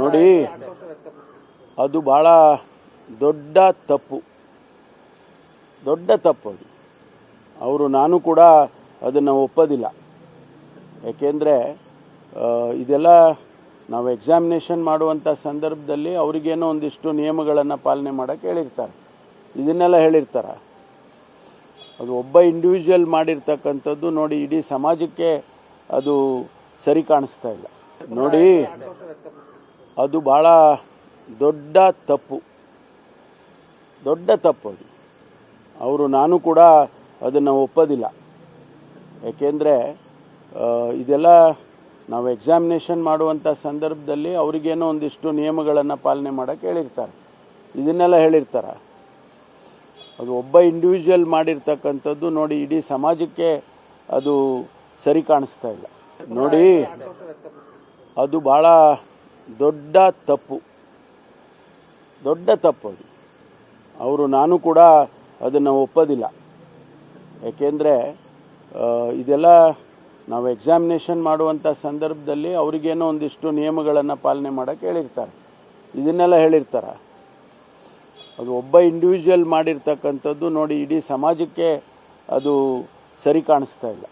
ನೋಡಿ. ಅದು ಭಾಳ ದೊಡ್ಡ ತಪ್ಪು. ದೊಡ್ಡ ತಪ್ಪು ಅದು. ಅವರು ನಾನು ಕೂಡ ಅದನ್ನು ಒಪ್ಪೋದಿಲ್ಲ. ಯಾಕೆಂದರೆ ಇದೆಲ್ಲ ನಾವು ಎಕ್ಸಾಮಿನೇಷನ್ ಮಾಡುವಂಥ ಸಂದರ್ಭದಲ್ಲಿ ಅವ್ರಿಗೇನೋ ಒಂದಿಷ್ಟು ನಿಯಮಗಳನ್ನು ಪಾಲನೆ ಮಾಡೋಕ್ಕೆ ಹೇಳಿರ್ತಾರೆ. ಇದನ್ನೆಲ್ಲ ಹೇಳಿರ್ತಾರೆ? ಅದು ಒಬ್ಬ ಇಂಡಿವಿಜುವಲ್ ಮಾಡಿರ್ತಕ್ಕಂಥದ್ದು ನೋಡಿ ಇಡೀ ಸಮಾಜಕ್ಕೆ ಅದು ಸರಿ ಕಾಣಿಸ್ತಾ ಇಲ್ಲ. ನೋಡಿ ಅದು ಭಾಳ ದೊಡ್ಡ ತಪ್ಪು. ದೊಡ್ಡ ತಪ್ಪು ಅದು. ಅವರು ನಾನು ಕೂಡ ಅದನ್ನು ಒಪ್ಪೋದಿಲ್ಲ. ಯಾಕೆಂದರೆ ಇದೆಲ್ಲ ನಾವು ಎಕ್ಸಾಮಿನೇಷನ್ ಮಾಡುವಂಥ ಸಂದರ್ಭದಲ್ಲಿ ಅವರಿಗೇನೋ ಒಂದಿಷ್ಟು ನಿಯಮಗಳನ್ನು ಪಾಲನೆ ಮಾಡೋಕ್ಕೆ ಹೇಳಿರ್ತಾರೆ. ಇದನ್ನೆಲ್ಲ ಹೇಳಿರ್ತಾರೆ. ಅದು ಒಬ್ಬ ಇಂಡಿವಿಜುವಲ್ ಮಾಡಿರ್ತಕ್ಕಂಥದ್ದು ನೋಡಿ ಇಡೀ ಸಮಾಜಕ್ಕೆ ಅದು ಸರಿ ಕಾಣಿಸ್ತಾ ಇಲ್ಲ. ನೋಡಿ, ಅದು ಭಾಳ ದೊಡ್ಡ ತಪ್ಪು. ದೊಡ್ಡ ತಪ್ಪು ಅದು. ಅವರು ನಾನು ಕೂಡ ಅದನ್ನು ಒಪ್ಪೋದಿಲ್ಲ. ಯಾಕೆಂದರೆ ಇದೆಲ್ಲ ನಾವು ಎಕ್ಸಾಮಿನೇಷನ್ ಮಾಡುವಂಥ ಸಂದರ್ಭದಲ್ಲಿ ಅವರಿಗೇನೋ ಒಂದಿಷ್ಟು ನಿಯಮಗಳನ್ನು ಪಾಲನೆ ಮಾಡೋಕ್ಕೆ ಹೇಳಿರ್ತಾರೆ. ಇದನ್ನೆಲ್ಲ ಹೇಳಿರ್ತಾರೆ. ಅದು ಒಬ್ಬ ಇಂಡಿವಿಜುವಲ್ ಮಾಡಿರ್ತಕ್ಕಂಥದ್ದು ನೋಡಿ ಇಡೀ ಸಮಾಜಕ್ಕೆ ಅದು ಸರಿ ಕಾಣಿಸ್ತಾ ಇಲ್ಲ.